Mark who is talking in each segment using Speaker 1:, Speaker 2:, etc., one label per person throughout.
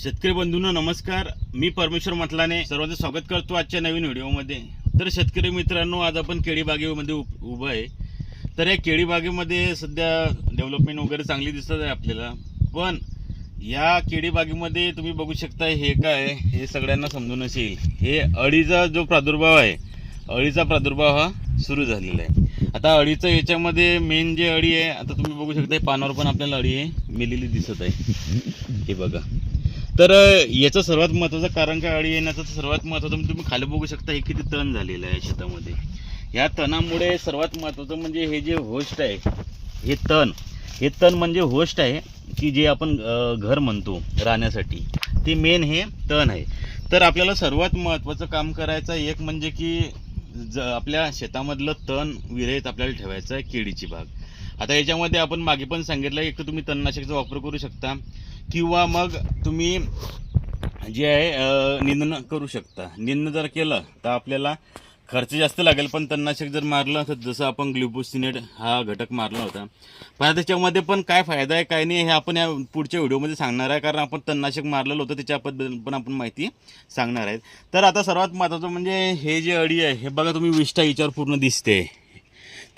Speaker 1: शेतकरी बंधूंनो नमस्कार. मी परमेश्वर म्हटलाने सर्वांचं स्वागत करतो आजच्या नवीन व्हिडिओमध्ये. तर शेतकरी मित्रांनो आज आपण केळीबागेमध्ये उ उप- उभं आहे. तर या केळीबागेमध्ये सध्या डेव्हलपमेंट वगैरे चांगली दिसत आहे आपल्याला. पण या केळीबागेमध्ये तुम्ही बघू शकता हे काय हे सगळ्यांना समजून असेल. हे अळीचा जो प्रादुर्भाव आहे अळीचा प्रादुर्भाव हा सुरू झालेला आहे. आता अळीचं याच्यामध्ये मेन जे अळी आहे आता तुम्ही बघू शकता पानावर पण आपल्याला अळी आहे मेलेली दिसत आहे. हे बघा. तर याचं सर्वात महत्त्वाचं कारण काय अळी येण्याचं तर सर्वात महत्त्वाचं म्हणजे तुम्ही खाली बघू शकता हे किती तण झालेलं आहे शेतामध्ये. ह्या तणामुळे सर्वात महत्त्वाचं म्हणजे हे जे होस्ट आहे हे तण हे तण म्हणजे होस्ट आहे की जे आपण घर म्हणतो राहण्यासाठी. ते मेन हे तण आहे. तर आपल्याला सर्वात महत्त्वाचं काम करायचं एक म्हणजे की ज आपल्या शेतामधलं तण विरहित आपल्याला ठेवायचं आहे केळीची बाग. आता याच्यामध्ये आपण मागे पण सांगितलं एक तर तुम्ही तणनाशकाचा वापर करू शकता. किंवा मग तुम्ही जे आहे अ, निंदण करू शकता. निंदण जर केलं तर आपल्याला खर्च जास्त लागेल पण तणनाशक जर मारलं तर जसं आपण ग्लुकोसिनेट हा घटक मारला होता. पण त्याच्यामध्ये पण काय फायदा आहे काय नाही हे आपण या पुढच्या व्हिडिओमध्ये सांगणार आहे कारण आपण तणनाशक मारलेलं होतं त्याच्याबद्दल पण आपण माहिती सांगणार आहेत तर आता सर्वात महत्त्वाचं म्हणजे हे जे अडी आहे हे बघा तुम्ही विष्ठा याच्यावर पूर्ण दिसते.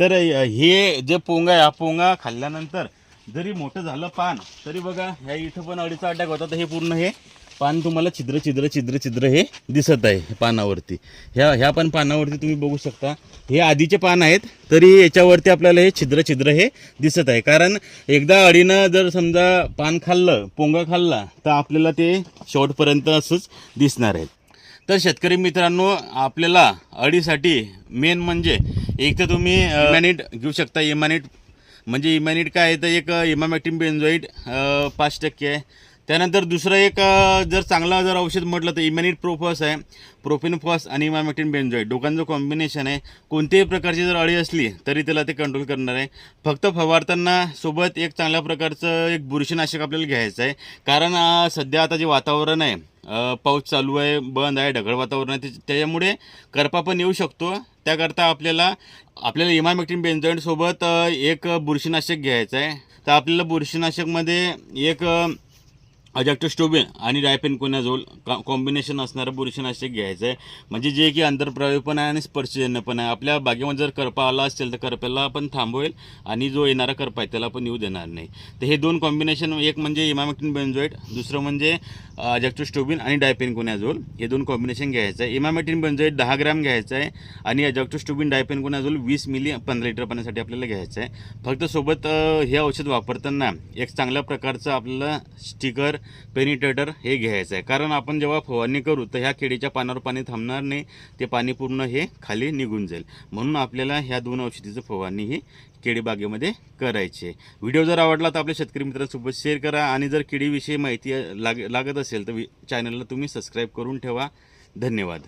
Speaker 1: तर हे जे पोंगा आहे हा पोंगा खाल्ल्यानंतर जरी मोठं झालं पान तरी बघा ह्या इथं पण अडीचा अटॅक होता तर हे पूर्ण हे पान तुम्हाला छिद्र छिद्र छिद्र छिद्र हे दिसत आहे पानावरती. ह्या ह्या पण पानावरती तुम्ही बघू शकता. हे आधीचे पान आहेत तरी याच्यावरती आपल्याला हे छिद्र छिद्र हे दिसत आहे. कारण एकदा अडीनं जर समजा पान खाल्लं पोंगा खाल्ला तर आपल्याला ते शेवटपर्यंत असंच दिसणार आहे तर शेतकरी मित्रांनो आपल्याला अडीसाठी मेन म्हणजे एक तर तुम्ही इमॅनिट घेऊ शकता. इमॅनिट म्हणजे इमॅनिट काय आहे तर एक इमामॅक्टिम बेन्झॉईट पाच टक्के आहे. त्यानंतर दुसरं एक जर चांगला जर औषध म्हटलं तर इमॅनिट प्रोफॉस आहे. प्रोफिनफॉस आणि इमामॅक्टिन बेन्झॉईट दोघांचं कॉम्बिनेशन आहे. कोणत्याही प्रकारची जर अळी असली तरी त्याला ते कंट्रोल करणार आहे. फक्त फवारताना सोबत एक चांगल्या प्रकारचं एक बुरशीनाशक आपल्याला घ्यायचं आहे. कारण सध्या आता जे वातावरण आहे पाऊस चालू आहे बंद आहे ढगळ वातावरण आहे त्याच्यामुळे करपा पण येऊ शकतो. त्याकरता आपल्याला आपल्याला इमामेक्टिन बेंजॉईंटसोबत एक बुरशीनाशक घ्यायचं आहे तर आपल्याला बुरशीनाशकमध्ये एक अजॅक्टोस्टोबिन आणि डायपेनकोनाझोल कॉ कॉम्बिनेशन असणारं बुरशीनाशक घ्यायचं आहे म्हणजे जे की आंतरप्रवाही पण आहे आणि स्पर्शजन्य पण आहे. आपल्या बागेमध्ये जर करपा आला असेल तर करप्याला पण थांबवेल आणि जो येणारा करपा आहे त्याला पण येऊ देणार नाही. तर हे दोन कॉम्बिनेशन एक म्हणजे इमामॅक्टिन बेन्झोईड दुसरं म्हणजे अजॅक्टोस्टोबिन आणि डायपेनकोनाझोल हे दोन कॉम्बिनेशन घ्यायचं आहे इमामॅक्टिन बेन्झोईड दहा ग्रॅम घ्यायचं आहे आणि अजॅक्टोस्टोबिन डायपेनकोनाझोल वीस मिली पंधरा लिटर पाण्यासाठी आपल्याला घ्यायचं आहे फक्त सोबत हे औषध वापरताना एक चांगल्या प्रकारचं आपल्याला स्टिकर पेनिटेटर हे घ्यायचं आहे. कारण आपण जेव्हा फवारणी करू तर ह्या केळीच्या पानावर पाणी थांबणार नाही ते पाणी पूर्ण हे खाली निघून जाईल. म्हणून आपल्याला ह्या दोन औषधीचं फवारणी ही केळीबागेमध्ये करायची आहे. व्हिडिओ जर आवडला तर आपल्या शेतकरी मित्रांसोबत शेअर करा. आणि जर केळीविषयी माहिती लाग लागत असेल तर चॅनलला तुम्ही सबस्क्राईब करून ठेवा. धन्यवाद.